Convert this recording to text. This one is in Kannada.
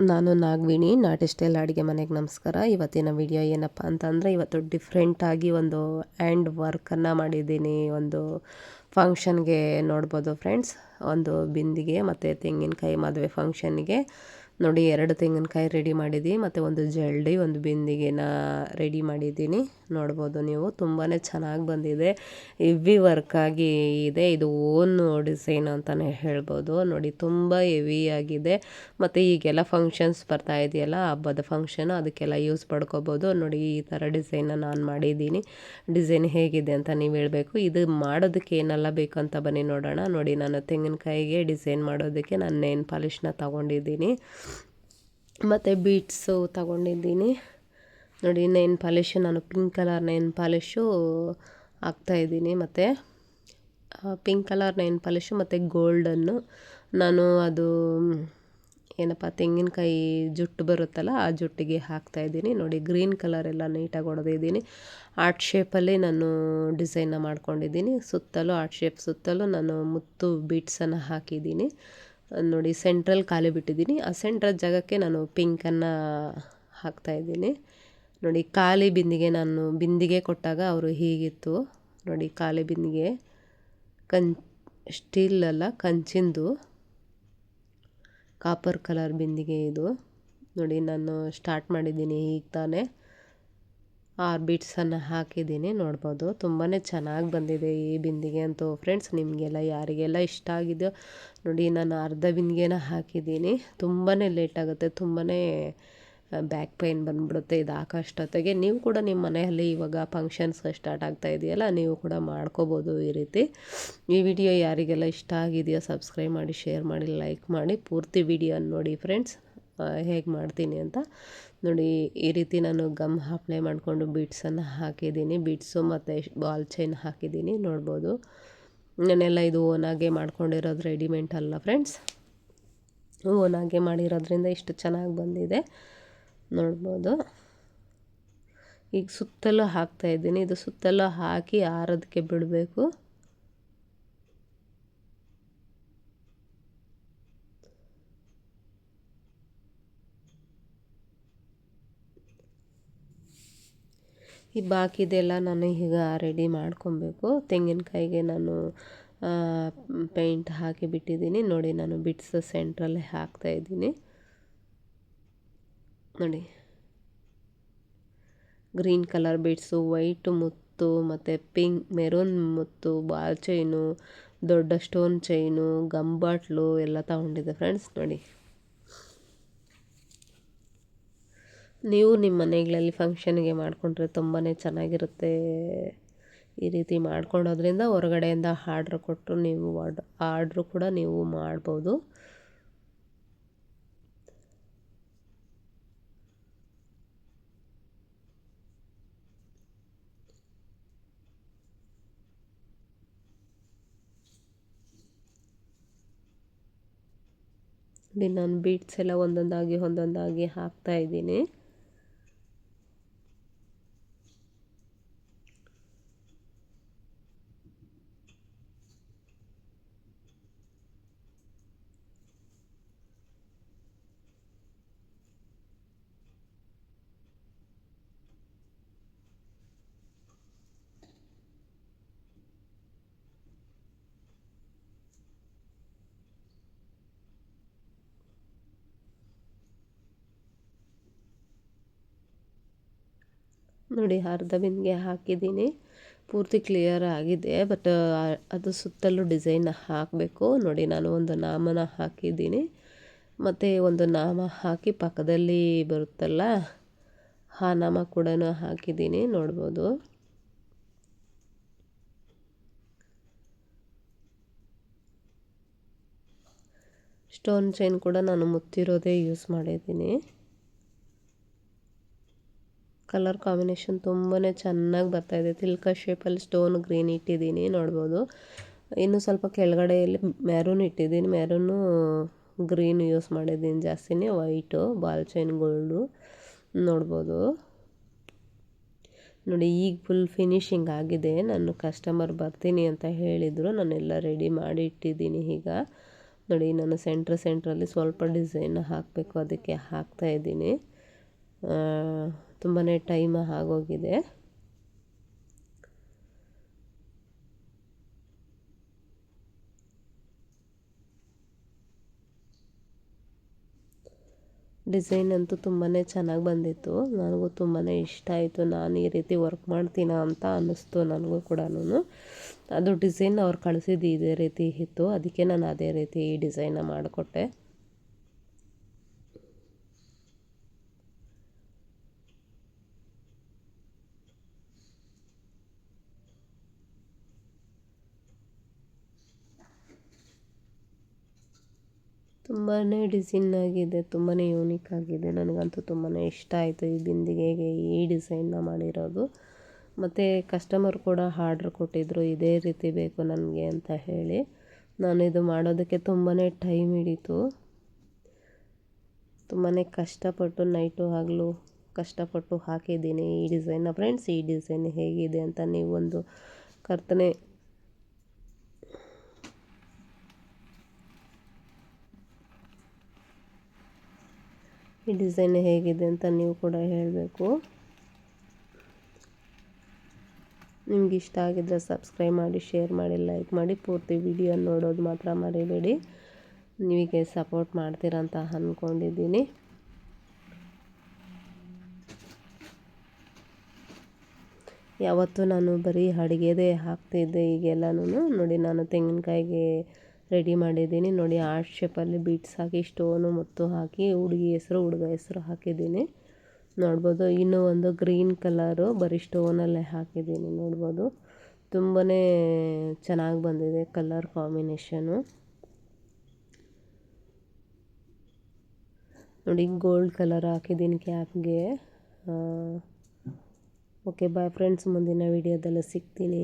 ನಾನು ನಾಗ್ವಿಣಿ, ನಾಟಿ ಸ್ಟೈಲ್ ಅಡುಗೆ ಮನೆಗೆ ನಮಸ್ಕಾರ. ಇವತ್ತಿನ ವಿಡಿಯೋ ಏನಪ್ಪ ಅಂತಂದರೆ, ಇವತ್ತು ಡಿಫ್ರೆಂಟಾಗಿ ಒಂದು ಆ್ಯಂಡ್ ವರ್ಕನ್ನು ಮಾಡಿದ್ದೀನಿ. ಒಂದು ಫಂಕ್ಷನ್ಗೆ ನೋಡ್ಬೋದು ಫ್ರೆಂಡ್ಸ್ ಒಂದು ಬಿಂದಿಗೆ ಮತ್ತು ತೆಂಗಿನಕಾಯಿ ಮದುವೆ ಫಂಕ್ಷನ್ಗೆ ನೋಡಿ, ಎರಡು ತೆಂಗಿನಕಾಯಿ ರೆಡಿ ಮಾಡಿದ್ದೀನಿ ಮತ್ತು ಒಂದು ಜಲ್ಡಿ, ಒಂದು ಬಿಂದಿಗೆನ ರೆಡಿ ಮಾಡಿದ್ದೀನಿ ನೋಡ್ಬೋದು ನೀವು ತುಂಬಾ ಚೆನ್ನಾಗಿ ಬಂದಿದೆ. ಹೆವಿ ವರ್ಕಾಗಿ ಇದೆ. ಇದು ಓನ್ ಡಿಸೈನ್ ಅಂತಲೇ ಹೇಳ್ಬೋದು. ನೋಡಿ, ತುಂಬ ಹೆವಿಯಾಗಿದೆ ಮತ್ತು ಈಗೆಲ್ಲ ಫಂಕ್ಷನ್ಸ್ ಬರ್ತಾ ಇದೆಯಲ್ಲ ಹಬ್ಬದ ಫಂಕ್ಷನ್ ಅದಕ್ಕೆಲ್ಲ ಯೂಸ್ ಪಡ್ಕೋಬೋದು. ನೋಡಿ, ಈ ಥರ ಡಿಸೈನ ನಾನು ಮಾಡಿದ್ದೀನಿ ಡಿಸೈನ್ ಹೇಗಿದೆ ಅಂತ ನೀವು ಹೇಳಬೇಕು. ಇದು ಮಾಡೋದಕ್ಕೆ ಏನೆಲ್ಲ ಬೇಕಂತ ಬನ್ನಿ ನೋಡೋಣ. ನೋಡಿ, ನಾನು ತೆಂಗಿನಕಾಯಿಗೆ ಡಿಸೈನ್ ಮಾಡೋದಕ್ಕೆ ನಾನು ನೇನ್ ಪಾಲಿಷ್ನ ತೊಗೊಂಡಿದ್ದೀನಿ. ಮತ್ತು ಬೀಟ್ಸು ತಗೊಂಡಿದ್ದೀನಿ. ನೋಡಿ, ನೈನ್ ಪಾಲಿಶು, ನಾನು ಪಿಂಕ್ ಕಲರ್ ನೈನ್ ಪಾಲಿಶು ಹಾಕ್ತಾಯಿದ್ದೀನಿ ಮತ್ತು ಪಿಂಕ್ ಕಲರ್ ನೈನ್ ಪಾಲಿಶು ಮತ್ತು ಗೋಲ್ಡನ್ನು ನಾನು ಅದು ಏನಪ್ಪ, ತೆಂಗಿನಕಾಯಿ ಜುಟ್ಟು ಬರುತ್ತಲ್ಲ, ಆ ಜುಟ್ಟಿಗೆ ಹಾಕ್ತಾ ಇದ್ದೀನಿ. ನೋಡಿ, ಗ್ರೀನ್ ಕಲರ್ ಎಲ್ಲ ನೀಟಾಗಿ ಹೊಡೆದಿದ್ದೀನಿ ಆರ್ಟ್ ಶೇಪಲ್ಲಿ ನಾನು ಡಿಸೈನ್ನ ಮಾಡ್ಕೊಂಡಿದ್ದೀನಿ. ಸುತ್ತಲೂ, ಆರ್ಟ್ ಶೇಪ್ ಸುತ್ತಲೂ ನಾನು ಮುತ್ತು ಬೀಟ್ಸನ್ನು ಹಾಕಿದ್ದೀನಿ. ನೋಡಿ, ಸೆಂಟ್ರಲ್ ಖಾಲಿ ಬಿಟ್ಟಿದ್ದೀನಿ. ಆ ಸೆಂಟ್ರಲ್ ಜಾಗಕ್ಕೆ ನಾನು ಪಿಂಕನ್ನು ಹಾಕ್ತಾಯಿದ್ದೀನಿ ನೋಡಿ, ಖಾಲಿ ಬಿಂದಿಗೆ ನಾನು, ಬಿಂದಿಗೆ ಕೊಟ್ಟಾಗ ಅವರು ಹೀಗಿತ್ತು. ನೋಡಿ, ಖಾಲಿ ಬಿಂದಿಗೆ ಕಂ ಸ್ಟೀಲ್ ಅಲ್ಲ ಕಂಚಿಂದು. ಕಾಪರ್ ಕಲರ್ ಬಿಂದಿಗೆ ಇದು. ನೋಡಿ, ನಾನು ಸ್ಟಾರ್ಟ್ ಮಾಡಿದ್ದೀನಿ ಈಗ ತಾನೇ. ಆರು ಬೀಟ್ಸನ್ನು ಹಾಕಿದ್ದೀನಿ, ನೋಡ್ಬೋದು. ತುಂಬಾ ಚೆನ್ನಾಗಿ ಬಂದಿದೆ ಈ ಬಿಂದಿಗೆ ಅಂತೂ ಫ್ರೆಂಡ್ಸ್ ನಿಮಗೆಲ್ಲ ಯಾರಿಗೆಲ್ಲ ಇಷ್ಟ ಆಗಿದೆಯೋ, ನೋಡಿ, ನಾನು ಅರ್ಧ ಬಿಂದಿಗೆನ ಹಾಕಿದ್ದೀನಿ. ತುಂಬಾ ಲೇಟ್ ಆಗುತ್ತೆ ತುಂಬಾ ಬ್ಯಾಕ್ ಪೈನ್ ಬಂದ್ಬಿಡುತ್ತೆ, ಇದು ಹಾಕೋಷ್ಟೊತ್ತಿಗೆ ನೀವು ಕೂಡ ನಿಮ್ಮ ಮನೆಯಲ್ಲಿ ಇವಾಗ ಫಂಕ್ಷನ್ಸ್ ಸ್ಟಾರ್ಟ್ ಆಗ್ತಾ ಇದೆಯಲ್ಲ, ನೀವು ಕೂಡ ಮಾಡ್ಕೋಬೋದು ಈ ರೀತಿ. ಈ ವಿಡಿಯೋ ಯಾರಿಗೆಲ್ಲ ಇಷ್ಟ ಆಗಿದೆಯೋ ಸಬ್ಸ್ಕ್ರೈಬ್ ಮಾಡಿ ಶೇರ್ ಮಾಡಿ ಲೈಕ್ ಮಾಡಿ. ಪೂರ್ತಿ ವಿಡಿಯೋ ನೋಡಿ ಫ್ರೆಂಡ್ಸ್ ಹೇಗೆ ಮಾಡ್ತೀನಿ ಅಂತ. ನೋಡಿ, ಈ ರೀತಿ ನಾನು ಗಮ್ ಅಪ್ಲೈ ಮಾಡಿಕೊಂಡು ಬೀಟ್ಸನ್ನು ಹಾಕಿದ್ದೀನಿ. ಬೀಟ್ಸು ಮತ್ತು ಬಾಲ್ ಚೈನ್ ಹಾಕಿದ್ದೀನಿ, ನೋಡ್ಬೋದು. ನಾನೆಲ್ಲ ಇದು ಓನಾಗೆ ಮಾಡ್ಕೊಂಡಿರೋದು ರೆಡಿಮೆಂಟ್ ಅಲ್ಲ ಫ್ರೆಂಡ್ಸ್ ಓನಾಗೆ ಮಾಡಿರೋದ್ರಿಂದ ಇಷ್ಟು ಚೆನ್ನಾಗಿ ಬಂದಿದೆ. ನೋಡ್ಬೋದು. ಈಗ ಸುತ್ತಲೂ ಹಾಕ್ತಾಯಿದ್ದೀನಿ ಇದು ಸುತ್ತಲೂ ಹಾಕಿ ಆರೋದಕ್ಕೆ ಬಿಡಬೇಕು. ಈ ಬಾಕಿದೆಲ್ಲ ನಾನು ಈಗ ರೆಡಿ ಮಾಡ್ಕೊಬೇಕು. ತೆಂಗಿನಕಾಯಿಗೆ ನಾನು ಪೇಂಟ್ ಹಾಕಿ ಬಿಟ್ಟಿದ್ದೀನಿ. ನೋಡಿ, ನಾನು ಬಿಡ್ಸ್ ಸೆಂಟ್ರಲ್ಲೇ ಹಾಕ್ತಾಯಿದ್ದೀನಿ ನೋಡಿ. ಗ್ರೀನ್ ಕಲರ್ ಬೀಡ್ಸು, ವೈಟ್ ಮುತ್ತು, ಮತ್ತು ಪಿಂಕ್ ಮೆರೂನ್ ಮುತ್ತು, ಬಾಲ್ ಚೈನು, ದೊಡ್ಡ ಸ್ಟೋನ್ ಚೈನು ಗಂಬಾಟ್ಲು ಎಲ್ಲ ತಗೊಂಡಿದ್ದೆ ಫ್ರೆಂಡ್ಸ್ ನೋಡಿ. ನೀವು ನಿಮ್ಮ ಮನೆಗಳಲ್ಲಿ ಫಂಕ್ಷನ್ಗೆ ಮಾಡಿಕೊಂಡ್ರೆ ತುಂಬಾ ಚೆನ್ನಾಗಿರುತ್ತೆ. ಈ ರೀತಿ ಮಾಡ್ಕೊಳೋದ್ರಿಂದ ಹೊರಗಡೆಯಿಂದ ಆರ್ಡ್ರ್ ಕೊಟ್ಟು ನೀವು ಆರ್ಡ್ರು ಕೂಡ ನೀವು ಮಾಡ್ಬೋದು. ನಾನು ಬೀಟ್ಸ್ ಎಲ್ಲ ಒಂದೊಂದಾಗಿ ಒಂದೊಂದಾಗಿ ಹಾಕ್ತಾ ಇದ್ದೀನಿ. ನೋಡಿ ಅರ್ಧ ಬಿಂದಿಗೆ ಹಾಕಿದ್ದೀನಿ. ಪೂರ್ತಿ ಕ್ಲಿಯರ್ ಆಗಿದೆ ಬಟ್ ಅದು ಸುತ್ತಲೂ ಡಿಸೈನ್ ಹಾಕಬೇಕು. ನೋಡಿ ನಾನು ಒಂದು ನಾಮನ ಹಾಕಿದ್ದೀನಿ. ಮತ್ತು ಒಂದು ನಾಮ ಹಾಕಿ ಪಕ್ಕದಲ್ಲಿ ಬರುತ್ತಲ್ಲ, ಆ ನಾಮ ಕೂಡ ಹಾಕಿದ್ದೀನಿ. ನೋಡ್ಬೋದು. ಸ್ಟೋನ್ ಚೈನ್ ಕೂಡ ನಾನು ಮುತ್ತಿರೋದೇ ಯೂಸ್ ಮಾಡಿದ್ದೀನಿ. ಕಲರ್ ಕಾಂಬಿನೇಷನ್ ತುಂಬಾ ಚೆನ್ನಾಗಿ ಬರ್ತಾ ಬರ್ತಾಯಿದೆ ತಿಲ್ಕ ಶೇಪಲ್ಲಿ ಸ್ಟೋನ್ ಗ್ರೀನ್ ಇಟ್ಟಿದ್ದೀನಿ, ನೋಡ್ಬೋದು. ಇನ್ನು ಸ್ವಲ್ಪ ಕೆಳಗಡೆಯಲ್ಲಿ ಮ್ಯಾರೂನ್ ಇಟ್ಟಿದ್ದೀನಿ. ಮ್ಯಾರೂನು ಗ್ರೀನ್ ಯೂಸ್ ಮಾಡಿದ್ದೀನಿ ಜಾಸ್ತಿನೇ. ವೈಟು ಬಾಲ್ ಚೈನ್ ಗೋಲ್ಡು ನೋಡ್ಬೋದು. ನೋಡಿ, ಈಗ ಫುಲ್ ಫಿನಿಶಿಂಗ್ ಆಗಿದೆ. ನಾನು ಕಸ್ಟಮರ್ ಬರ್ತೀನಿ ಅಂತ ಹೇಳಿದರು. ನಾನೆಲ್ಲ ರೆಡಿ ಮಾಡಿ ಇಟ್ಟಿದ್ದೀನಿ ಈಗ. ನೋಡಿ, ನಾನು ಸೆಂಟ್ರ್ ಸೆಂಟ್ರಲ್ಲಿ ಸ್ವಲ್ಪ ಡಿಸೈನ್ ಹಾಕಬೇಕು, ಅದಕ್ಕೆ ಹಾಕ್ತಾ ಇದ್ದೀನಿ. ತುಂಬಾ ಟೈಮ್ ಆಗೋಗಿದೆ. ಡಿಸೈನ್ ಅಂತೂ ತುಂಬಾ ಚೆನ್ನಾಗಿ ಬಂದಿತ್ತು. ನನಗೂ ತುಂಬಾ ಇಷ್ಟ ಆಯಿತು. ನಾನು ಈ ರೀತಿ ವರ್ಕ್ ಮಾಡ್ತೀನ ಅಂತ ಅನ್ನಿಸ್ತು ನನಗೂ ಕೂಡ ಅದು ಡಿಸೈನ್ ಅವ್ರು ಕಳಿಸಿದ್ದು ಇದೇ ರೀತಿ ಇತ್ತು. ಅದಕ್ಕೆ ನಾನು ಅದೇ ರೀತಿ ಈ ಡಿಸೈನ ಮಾಡಿಕೊಟ್ಟೆ. ತುಂಬಾ ಡಿಸೈನ್ ಆಗಿದೆ ತುಂಬಾ ಯೂನಿಕ್ ಆಗಿದೆ. ನನಗಂತೂ ತುಂಬಾ ಇಷ್ಟ ಆಯಿತು ಈ ಬಿಂದಿಗೆಗೆ ಈ ಡಿಸೈನ್ನ ಮಾಡಿರೋದು. ಮತ್ತು ಕಸ್ಟಮರ್ ಕೂಡ ಆರ್ಡ್ರ್ ಕೊಟ್ಟಿದ್ದರು ಇದೇ ರೀತಿ ಬೇಕು ನನಗೆ ಅಂತ ಹೇಳಿ. ನಾನು ಇದು ಮಾಡೋದಕ್ಕೆ ತುಂಬಾ ಟೈಮ್ ಹಿಡಿತು. ತುಂಬಾ ಕಷ್ಟಪಟ್ಟು ನೈಟು ಹಗಲು ಕಷ್ಟಪಟ್ಟು ಹಾಕಿದ್ದೀನಿ ಈ ಡಿಸೈನ್ನ ಫ್ರೆಂಡ್ಸ್ ಈ ಡಿಸೈನ್ ಹೇಗಿದೆ ಅಂತ ನೀವೊಂದು ಕರ್ತನೆ ಈ ಡಿಸೈನ್ ಹೇಗಿದೆ ಅಂತ ನೀವು ಕೂಡ ಹೇಳಬೇಕು. ನಿಮ್ಗೆ ಇಷ್ಟ ಆಗಿದ್ದರೆ ಸಬ್ಸ್ಕ್ರೈಬ್ ಮಾಡಿ, ಶೇರ್ ಮಾಡಿ, ಲೈಕ್ ಮಾಡಿ. ಪೂರ್ತಿ ವಿಡಿಯೋ ನೋಡೋದು ಮಾತ್ರ ಮರಿಬೇಡಿ. ನೀವಿಗೆ ಸಪೋರ್ಟ್ ಮಾಡ್ತೀರಂತ ಅಂದ್ಕೊಂಡಿದ್ದೀನಿ ಯಾವತ್ತೂ ನಾನು ಬರೀ ಅಡುಗೆದೇ ಹಾಕ್ತಿದ್ದೆ ಈಗೆಲ್ಲನೂ ನೋಡಿ ನಾನು ತೆಂಗಿನಕಾಯಿಗೆ ರೆಡಿ ಮಾಡಿದ್ದೀನಿ. ನೋಡಿ ಆರ್ಟ್ ಶೇಪಲ್ಲಿ ಬೀಟ್ಸ್ ಹಾಕಿ ಸ್ಟೋನು ಮುತ್ತು ಹಾಕಿ, ಹುಡುಗಿ ಹೆಸರು, ಹುಡುಗ ಹೆಸರು ಹಾಕಿದ್ದೀನಿ. ನೋಡ್ಬೋದು, ಇನ್ನೂ ಒಂದು ಗ್ರೀನ್ ಕಲರು ಬರೀ ಸ್ಟೋನಲ್ಲೇ ಹಾಕಿದ್ದೀನಿ. ನೋಡ್ಬೋದು ತುಂಬಾ ಚೆನ್ನಾಗಿ ಬಂದಿದೆ ಕಲರ್ ಕಾಂಬಿನೇಷನು ನೋಡಿ ಗೋಲ್ಡ್ ಕಲರ್ ಹಾಕಿದ್ದೀನಿ ಕ್ಯಾಪ್ಗೆ ಓಕೆ ಬಾಯ್ ಫ್ರೆಂಡ್ಸ್ ಮುಂದಿನ ವೀಡಿಯೋದಲ್ಲಿ ಸಿಗ್ತೀನಿ.